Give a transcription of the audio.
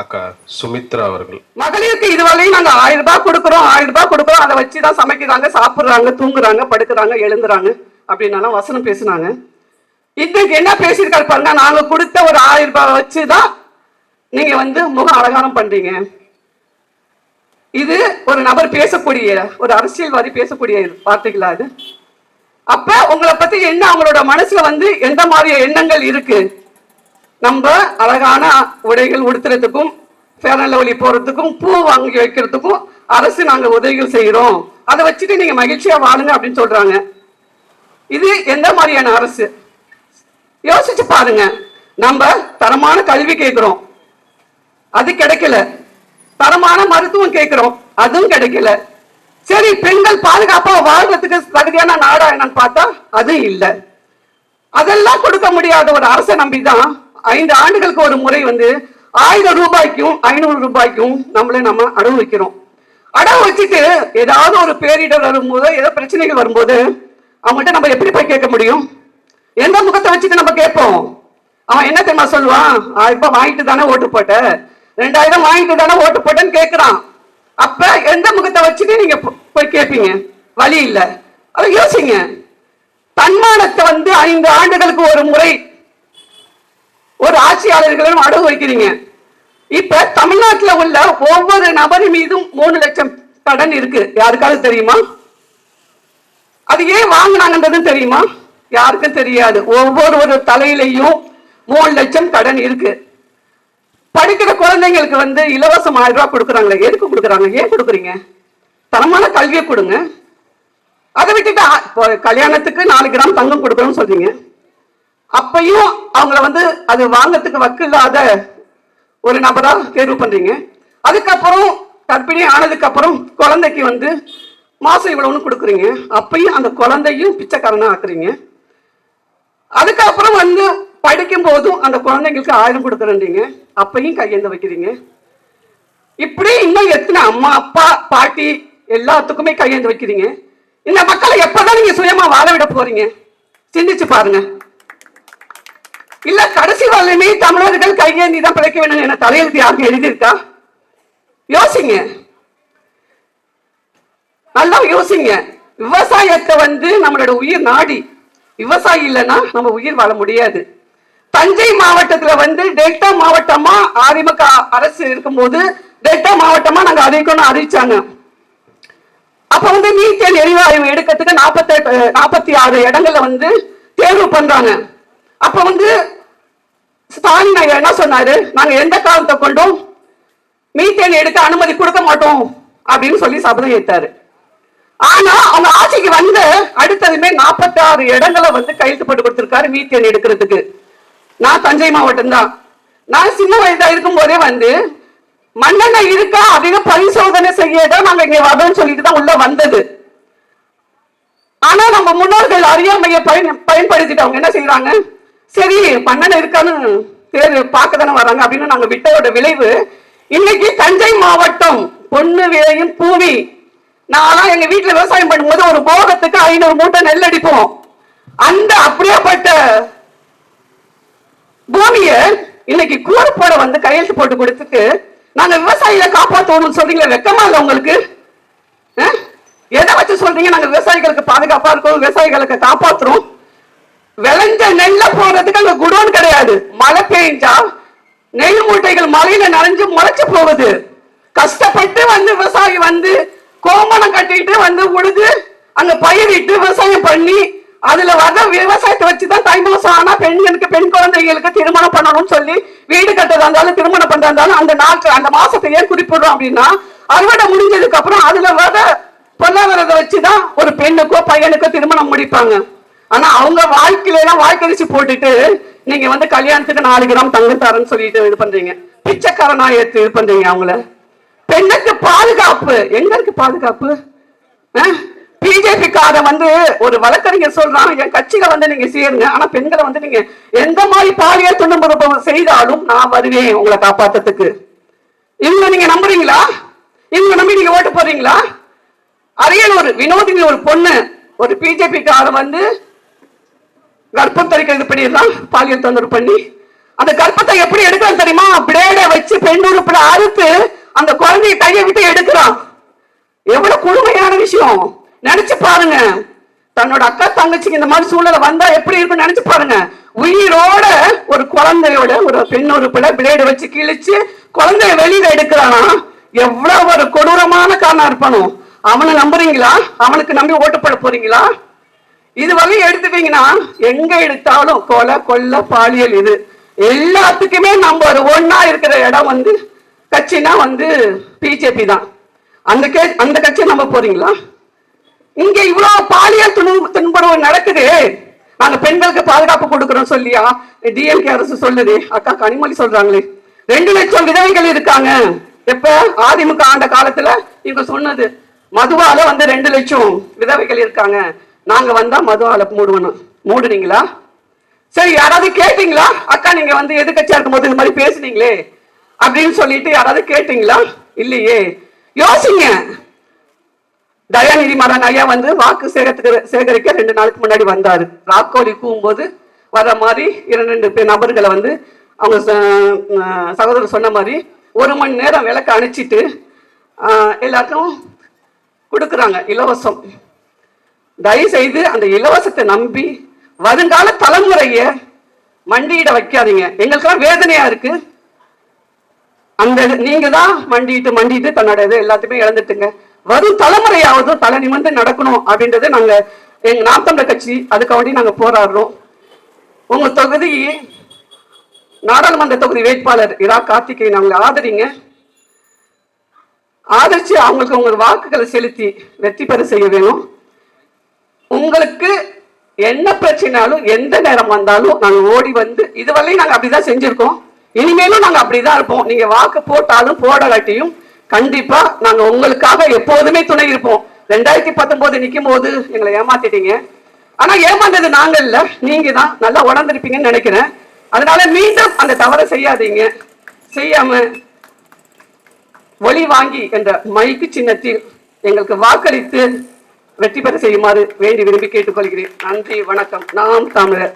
அக்கா சுமித்ரா அவர்கள். மகளிருக்கு இதுவரையும் நாங்க ஆயிரம் ரூபாய் கொடுக்குறோம் ஆயிரம் ரூபாய் கொடுக்குறோம். அதை வச்சுதான் சமைக்கிறாங்க சாப்பிடுறாங்க தூங்குறாங்க படுக்கிறாங்க எழுந்துறாங்க அப்படின்னாலும் வசனம் பேசுனாங்க. இன்னைக்கு என்ன பேசியிருக்காரு பாருங்க நாங்க கொடுத்த ஒரு ஆயிரம் ரூபாய் வச்சுதான் நீங்க வந்து முக அலங்காரம் பண்றீங்க. இது ஒரு நபர் பேசக்கூடிய ஒரு அரசியல்வாதி பேசக்கூடிய வார்த்தைகளா இது? அப்ப உங்களை பத்தி என்ன அவங்களோட மனசுல வந்து எந்த மாதிரி எண்ணங்கள் இருக்கு? நம்ம அழகான உடைகள் உடுத்துறதுக்கும் ஃபேரன் ஒளி போறதுக்கும் பூ வாங்கி வைக்கிறதுக்கும் அரசு நாங்கள் உதவிகள் செய்கிறோம் அதை வச்சுட்டு நீங்க மகிழ்ச்சியா வாழுங்க அப்படின்னு சொல்றாங்க. இது எந்த மாதிரியான அரசு? யோசிச்சு பாருங்க. நம்ம தரமான கல்வி கேட்கிறோம் அது கிடைக்கல. தரமான மருத்துவம் கேட்கிறோம் அதுவும் கிடைக்கல. சரி பெண்கள் பாதுகாப்பா வாழ்றதுக்கு தகுதியான நாடா என்னன்னு பார்த்தா அது இல்லை. அதெல்லாம் கொடுக்க முடியாத ஒரு அரசை நம்பிதான் ஐந்து ஆண்டுகளுக்கு ஒரு முறை வந்து ஆயிரம் ரூபாய்க்கும் ஐநூறு ரூபாய்க்கும் நம்மளை நம்ம அடவு வைக்கிறோம். அடவு வச்சுட்டு ஏதாவது ஒரு பேரிடர் வரும்போது ஏதோ பிரச்சனைகள் வரும்போது அவங்கள்ட்ட நம்ம எப்படி போய் கேட்க முடியும்? எந்த முகத்தை வச்சுட்டு நம்ம கேட்போம்? அவன் என்ன தெரியுமா சொல்லுவான்? ஆயிரம் வாங்கிட்டு தானே ஓட்டு போட்ட. ரெண்டாயிரம் வாங்கிட்டு தானே ஓட்டு போட்டேன்னு கேட்கிறான். அப்ப எந்த முகத்தை வச்சுட்டு நீங்க போய் கேட்பீங்க? வழி இல்ல. அதை யோசிங்க. தன்மானத்தை வந்து ஐந்து ஆண்டுகளுக்கு ஒரு முறை ஒரு ஆட்சியாளர்களும் அடகு வைக்கிறீங்க. இப்ப தமிழ்நாட்டில் உள்ள ஒவ்வொரு நபர் மீதும் மூணு லட்சம் கடன் இருக்கு. யாருக்காவது தெரியுமா? அது ஏன் வாங்கினாங்கன்றது தெரியுமா? யாருக்கும் தெரியாது. ஒவ்வொரு ஒரு தலையிலையும் மூணு லட்சம் கடன் இருக்கு. படிக்கிற குழந்தைங்களுக்கு வந்து இலவசம் ஆயிரம் ரூபாய் கொடுக்குறாங்களே. எதுக்கு கொடுக்குறாங்க? ஏன் கொடுக்குறீங்க? தரமான கல்வியை கொடுங்க. அதை விட்டுட்டு கல்யாணத்துக்கு நாலு கிராம் தங்கம் கொடுக்கணும்னு சொல்றீங்க. அப்பையும் அவங்கள வந்து அது வாங்கறதுக்கு வக்கு இல்லாத ஒரு நபரா தேர்வு பண்றீங்க. அதுக்கப்புறம் கர்ப்பிணி ஆனதுக்கு அப்புறம் குழந்தைக்கு வந்து மாசம் இவ்வளவுன்னு கொடுக்குறீங்க. அப்பையும் அந்த குழந்தையும் பிச்சைக்காரனா ஆக்குறீங்க. அதுக்கப்புறம் வந்து படிக்கும் போதும் அந்த குழந்தைங்களுக்கு ஆயிரம் கொடுக்குறீங்க அப்பையும் கையெழுந்து வைக்கிறீங்க. இப்படி இன்னும் எத்தனை அம்மா அப்பா பாட்டி எல்லாத்துக்குமே கையெழுந்து வைக்கிறீங்க. இந்த மக்களை எப்பதான் நீங்க சுயமா வாழ விட போறீங்க? சிந்திச்சு பாருங்க. இல்ல கடைசி வரலுமே தமிழர்கள் கையேந்தி தான் பிழைக்க வேண்டும் என தலையெழுத்து யாருக்கு எழுதியிருக்கா? யோசிங்க. நல்லா யோசிங்க. விவசாயத்தை வந்து நம்மளோட உயிர் நாடி. விவசாயி இல்லைன்னா நம்ம உயிர் வாழ முடியாது. தஞ்சை மாவட்டத்துல வந்து டெல்டா மாவட்டமா அதிமுக அரசு இருக்கும்போது டெல்டா மாவட்டமா நாங்க அறிவிக்கணும் அறிவிச்சாங்க. அப்ப வந்து மீத்தேன் எரிவாயு எடுக்கிறதுக்கு நாற்பத்தெட்டு நாற்பத்தி ஆறு இடங்கள்ல வந்து தேர்வு பண்றாங்க. அப்ப வந்து ஸ்டாலின் ஐயா என்ன சொன்னாரு? நாங்க எந்த காலத்தை கொண்டும் மீத்தேன் எடுக்க அனுமதி கொடுக்க மாட்டோம் அப்படின்னு சொல்லி சபதம் ஏத்தாரு. ஆனா அவங்க ஆட்சிக்கு வந்து அடுத்ததுமே 46 ஆறு இடங்களை வந்து கையெழுத்து போட்டு கொடுத்திருக்காரு மீத்தேன் எடுக்கிறதுக்கு. நான் தஞ்சை மாவட்டம் தான். நான் சின்ன வயதா இருக்கும் போதே வந்து மண்ணெண்ணெய் இருக்கா? அப்படின்னு பரிசோதனை செய்ய தான் நாங்க இங்க வரோம்னு சொல்லிட்டு தான் உள்ள வந்தது. ஆனா நம்ம முன்னோர்கள் அறியாமையை பயன் பயன்படுத்திட்டு அவங்க என்ன செய்யறாங்க சரி மண்ணெண்ணெய் இருக்கான்னு பேர் பார்க்க தானே வராங்க. அப்படின்னு நாங்க விட்டதோட விளைவு. இன்னைக்கு தஞ்சை மாவட்டம் பொண்ணு விளையும் பூமி நான்லாம் எங்க வீட்டுல விவசாயம் பண்ணும்போது ஒரு போகத்துக்கு ஐநூறு மூட்டை நெல் அடிப்போம். அந்த அப்படியேப்பட்ட பூமிய இன்னைக்கு கூறு போட வந்து கையெழுத்து போட்டு கொடுத்துட்டு நாங்க விவசாயிகளை காப்பாற்றணும்னு சொல்றீங்களா வெக்கமா இல்லை உங்களுக்கு? எதை வச்சு சொல்றீங்க? நாங்க விவசாயிகளுக்கு பாதுகாப்பா இருக்கோம் விவசாயிகளுக்கு காப்பாத்துறோம். விளைஞ்ச நெல்ல போறதுக்கு அங்க குடோன் கிடையாது. மழை பெய்ஞ்சா நெல் மூட்டைகள் மழையில நனைஞ்சு முளைச்சு போகுது. கஷ்டப்பட்டு வந்து விவசாயி வந்து கோமணம் கட்டிட்டு வந்து உழுது அங்க பயிரிட்டு விவசாயம் பண்ணி அதுல வர விவசாயத்தை வச்சுதான் தை மாசம் ஆனா பெண்களுக்கு பெண் குழந்தைகளுக்கு திருமணம் பண்ணணும்னு சொல்லி வீடு கட்டுறதா இருந்தாலும் திருமணம் பண்றதா இருந்தாலும் அந்த நாட்டு அந்த மாசத்தை ஏன் குறிப்பிடுறோம் அப்படின்னா அறுவடை முடிஞ்சதுக்கு அப்புறம் அதுல வர பொருளாதாரத்தை வச்சுதான் ஒரு பெண்ணுக்கோ பையனுக்கோ திருமணம் முடிப்பாங்க. ஆனா அவங்க வாழ்க்கையில எல்லாம் வாழ்க்கரிசி போட்டுட்டு நீங்க வந்து கல்யாணத்துக்கு நாலு கிராம் தங்கம் தரேன்னு சொல்லிட்டு இது பண்றீங்க. பிச்சைக்காரனா ஏத்து இது பண்றீங்க அவங்கள. பெண்ணுக்கு பாதுகாப்பு. எங்க இருக்கு பாதுகாப்பு? பிஜேபி வந்து ஒரு வழக்கறிஞர் சொல்றான் என் கட்சியில வந்து நீங்க சேருங்க. ஆனா பெண்களை வந்து நீங்க எந்த மாதிரி பாலியல் துன்புறுத்தல் செய்தாலும் நான் வருவேன் உங்களை காப்பாத்துறதுக்கு இவங்க நீங்க நம்புறீங்களா? இவங்க நம்பி நீங்க ஓட்டு போறீங்களா அரியலூர் வினோதினி ஒரு பொண்ணு. ஒரு பிஜேபி வந்து கர்ப்பம் தரிக்கிறது இது பண்ணிடலாம் பாலியல் தொந்தரவு பண்ணி அந்த கர்ப்பத்தை எப்படி எடுக்கலாம் தெரியுமா? பிளேட வச்சு பெண் உறுப்புல அறுத்து அந்த குழந்தைய கையை விட்டு எடுக்கிறான். எவ்வளவு கொடுமையான விஷயம். நினைச்சு பாருங்க. தன்னோட அக்கா தங்கச்சிக்கு இந்த மாதிரி சூழ்நிலை வந்தா எப்படி இருக்கும்னு நினைச்சு பாருங்க. உயிரோட ஒரு குழந்தையோட ஒரு பெண் உறுப்புல பிளேடு வச்சு கிழிச்சு குழந்தைய வெளியில எடுக்கிறானா? எவ்வளவு ஒரு கொடூரமான காரணம் இருப்பானோ. அவனை நம்புறீங்களா? அவனுக்கு நம்பி ஓட்டு போட போறீங்களா? இது வரையும் எடுத்துட்டீங்கன்னா எங்க எடுத்தாலும் கொலை கொல்ல பாலியல் இது. எல்லாத்துக்குமே நம்ம ஒரு ஒன்னா இருக்கிற இடம் வந்து கட்சினா வந்து பிஜேபி தான். அந்த கே அந்த கட்சியை நம்ப போறீங்களா? இங்க இவ்வளவு பாலியல் துணு துன்புறவு நடக்குது. நாங்க பெண்களுக்கு பாதுகாப்பு கொடுக்கறோம் சொல்லியா? டிஎம்கே அரசு சொல்லுது. அக்கா கனிமொழி சொல்றாங்களே. ரெண்டு லட்சம் விதவைகள் இருக்காங்க. எப்ப? அதிமுக ஆண்ட காலத்துல இவங்க சொன்னது. மதுவால வந்து ரெண்டு லட்சம் விதவைகள் இருக்காங்க. நாங்க வந்தா மதுவால மூடுவணும் மூடுனீங்களா? சரி யாராவது கேட்டீங்களா? அக்கா நீங்க வந்து எதிர்க்கட்சியா இருக்கும்போது இந்த மாதிரி பேசுனீங்களே அப்படின்னு சொல்லிட்டு யாராவது கேட்டீங்களா? இல்லையே. யோசிங்க. தயாநிதி மாறன் ஐயா வந்து வாக்கு சேகரிக்க சேகரிக்க ரெண்டு நாளுக்கு முன்னாடி வந்தாரு. ராக்கோலி கூவும்போது வர மாதிரி இரண்டு ரெண்டு பேர் நபர்களை வந்து அவங்க ச- சகோதரர் சொன்ன மாதிரி ஒரு மணி நேரம் விளக்கு அணைச்சிட்டு எல்லாருக்கும் கொடுக்குறாங்க இலவசம். தயவு செய்து அந்த இலவசத்தை நம்பி வருங்கால தலைமுறைய மண்டியிட வைக்காதீங்க. எங்களுக்கெல்லாம் வேதனையா இருக்கு. அந்த நீங்க தான் மண்டிட்டு மண்டிட்டு தன்னோட இது எல்லாத்தையுமே இழந்துட்டுங்க. வரும் தலைமுறையாவது தலை நிமிர்ந்து நடக்கணும் அப்படின்றத நாங்க எங்க நாம் தமிழர் கட்சி அதுக்காண்டி நாங்க போராடுறோம். உங்க தொகுதி நாடாளுமன்ற தொகுதி வேட்பாளர் இரா கார்த்திகை அவங்களை ஆதரிங்க. ஆதரிச்சு அவங்களுக்கு உங்க வாக்குகளை செலுத்தி வெற்றி பெற செய்ய வேணும். உங்களுக்கு என்ன பிரச்சனைனாலும் எந்த நேரம் வந்தாலும் நாங்கள் ஓடி வந்து இதுவரையும் நாங்கள் அப்படிதான் செஞ்சிருக்கோம். இனிமேலும் நாங்கள் அப்படிதான் இருப்போம். நீங்க வாக்கு போட்டாலும் போடலாட்டியும் கண்டிப்பா நாங்க உங்களுக்காக எப்போதுமே துணை இருப்போம். ரெண்டாயிரத்தி பத்தொன்பது நிற்கும் போது எங்களை ஏமாத்திட்டீங்க. ஆனா ஏமாந்தது நாங்க இல்ல. நீங்க தான் நல்லா உணர்ந்திருப்பீங்கன்னு நினைக்கிறேன். அதனால மீண்டும் அந்த தவறை செய்யாதீங்க. செய்யாம ஒளி வாங்கி என்ற மைக்கு சின்னத்தில் எங்களுக்கு வாக்களித்து வெற்றி பெற செய்யுமாறு வேண்டி விரும்பி கேட்டுக்கொள்கிறேன். நன்றி வணக்கம். நாம் தமிழர்.